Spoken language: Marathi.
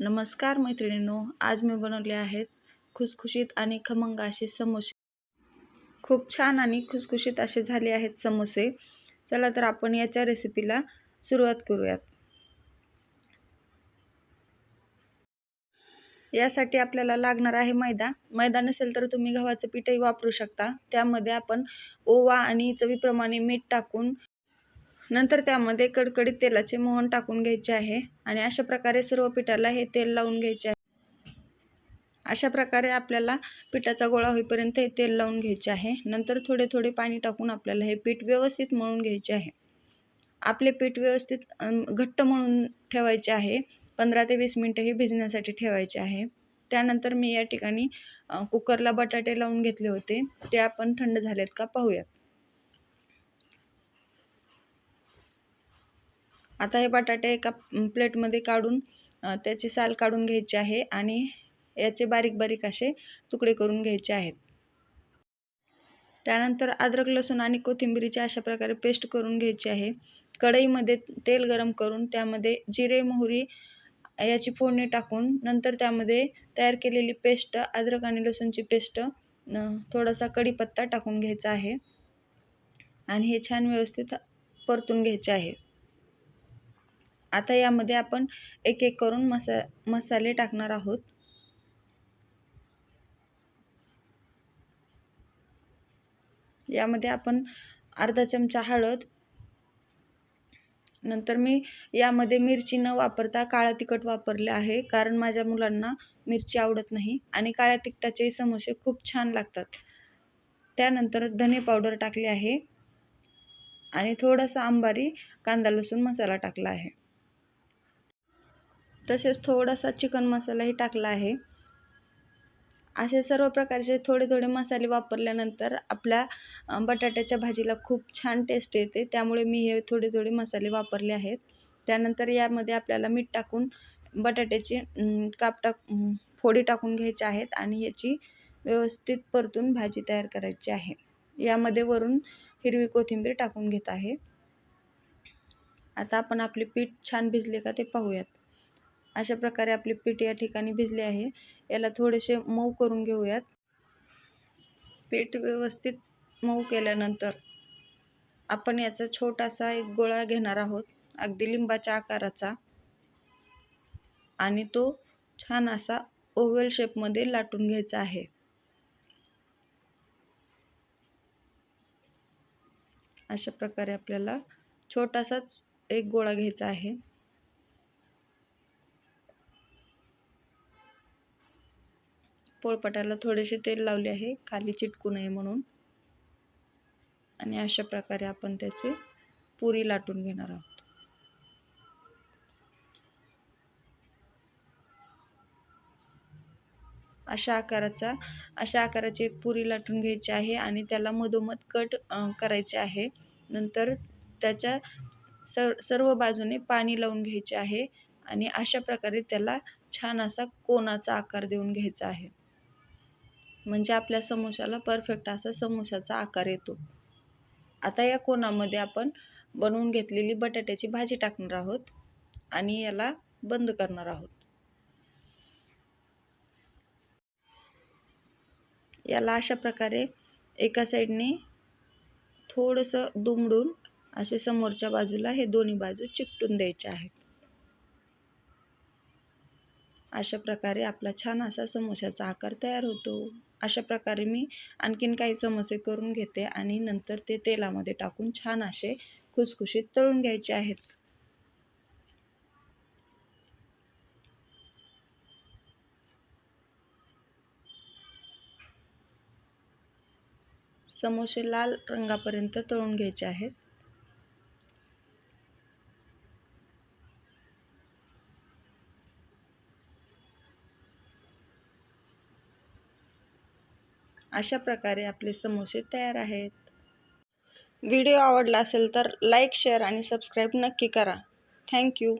नमस्कार मैत्रिणींनो आज मी बनवले आहेत खुसखुशीत आणि खमंग असे समोसे. खूप छान आणि खुसखुशीत असे झाले आहेत समोसे. चला तर आपण याच्या रेसिपीला सुरुवात करूयात. यासाठी आपल्याला लागणार आहे मैदा. मैदा नसेल तर तुम्ही गव्हाचं पीठही वापरू शकता. त्यामध्ये आपण ओवा आणि चवीप्रमाणे मीठ टाकून नंतर त्यामध्ये कडकडीत तेलाचे मोहन टाकून घ्यायचे आहे आणि अशा प्रकारे सर्व पिठाला हे तेल लावून घ्यायचे आहे. अशा प्रकारे आपल्याला पिठाचा गोळा होईपर्यंत हे तेल लावून घ्यायचे आहे. नंतर थोडे थोडे पाणी टाकून आपल्याला हे पीठ व्यवस्थित मळून घ्यायचे आहे. आपले पीठ व्यवस्थित घट्ट मळून ठेवायचे आहे. पंधरा ते वीस मिनटं हे भिजण्यासाठी ठेवायचे आहे. त्यानंतर मी या ठिकाणी कुकरला बटाटे लावून घेतले होते. ते आपण थंड झालेत का पाहूयात. आता हे बटाटे एका प्लेटमध्ये काढून त्याची साल काढून घ्यायची आहे आणि याचे बारीक बारीक असे तुकडे करून घ्यायचे आहेत. त्यानंतर अद्रक लसूण आणि कोथिंबिरीची अशा प्रकारे पेस्ट करून घ्यायची आहे. कढईमध्ये तेल गरम करून त्यामध्ये जिरे मोहरी याची फोडणी टाकून नंतर त्यामध्ये तयार केलेली पेस्ट अद्रक आणि लसूणची पेस्ट थोडासा कढीपत्ता टाकून घ्यायचा आहे. आणि हे छान व्यवस्थित परतून घ्यायचे आहे. आता यामध्ये आपण एक एक करून मसा मसाले टाकणार आहोत. यामध्ये आपण अर्धा चमचा हळद. नंतर मी यामध्ये मिरची न वापरता काळा तिखट वापरले आहे कारण माझ्या मुलांना मिरची आवडत नाही आणि काळ्या तिखटाचे समोसे खूप छान लागतात. त्यानंतर धने पावडर टाकली आहे आणि थोडासा आंबारी कांदा लसूण मसाला टाकला आहे. तसेच थोडासा चिकन मसालाही टाकला आहे. असे सर्व प्रकारचे थोडे थोडे मसाले वापरल्यानंतर आपल्या बटाट्याच्या भाजीला खूप छान टेस्ट येते. त्यामुळे मी हे थोडे थोडे मसाले वापरले आहेत. त्यानंतर यामध्ये आपल्याला मीठ टाकून बटाट्याची काप टाक फोडी टाकून घ्यायचे आहेत आणि याची व्यवस्थित परतून भाजी तयार करायची आहे. यामध्ये वरून हिरवी कोथिंबीर टाकून घेत आहे. आता आपण आपले पीठ छान भिजले का ते पाहूयात. अशा प्रकारे आपले पीठ या ठिकाणी भिजले आहे. याला थोडेसे मऊ करून घेऊयात. पीठ व्यवस्थित मऊ केल्यानंतर आपण याचा छोटासा एक गोळा घेणार आहोत. अगदी लिंबाच्या आकाराचा. आणि तो छान असा ओव्हल शेपमध्ये लाटून घ्यायचा आहे. अशा प्रकारे आपल्याला छोटासाच एक गोळा घ्यायचा आहे. पोळपाटाला थोडेसे तेल लावले आहे. खाली चिटकू नये म्हणून. आणि अशा प्रकारे आपण त्याची पुरी लाटून घेणार आहोत. अशा आकाराचा अशा आकाराची एक पुरी लाटून घ्यायची आहे आणि त्याला मधोमध कट करायचे आहे. नंतर त्याच्या सर सर्व बाजूने पाणी लावून घ्यायचे आहे आणि अशा प्रकारे त्याला छान असा कोणाचा आकार देऊन घ्यायचा आहे. म्हणजे आपल्या समोशाला परफेक्ट असा समोशाचा आकार येतो. आता या कोणामध्ये आपण बनवून घेतलेली बटाट्याची भाजी टाकणार आहोत आणि याला बंद करणार आहोत. याला अशा प्रकारे एका साईडने थोडंसं दुमडून असे समोरच्या बाजूला हे दोन्ही बाजू चिकटून द्यायचे आहेत. अशा प्रकारे आपला छान असा समोशाचा आकार तयार होतो. अशा प्रकारे मी आणखीन काही समोसे करून घेते आणि नंतर ते तेलामध्ये टाकून छान असे खुसखुशीत तळून घ्यायचे आहेत. समोसे लाल रंगापर्यंत तळून घ्यायचे आहेत. अशा प्रकारे आपले समोसे तयार आहेत. व्हिडिओ आवडला असेल तर लाईक शेअर आणि सबस्क्राईब नक्की करा. थँक्यू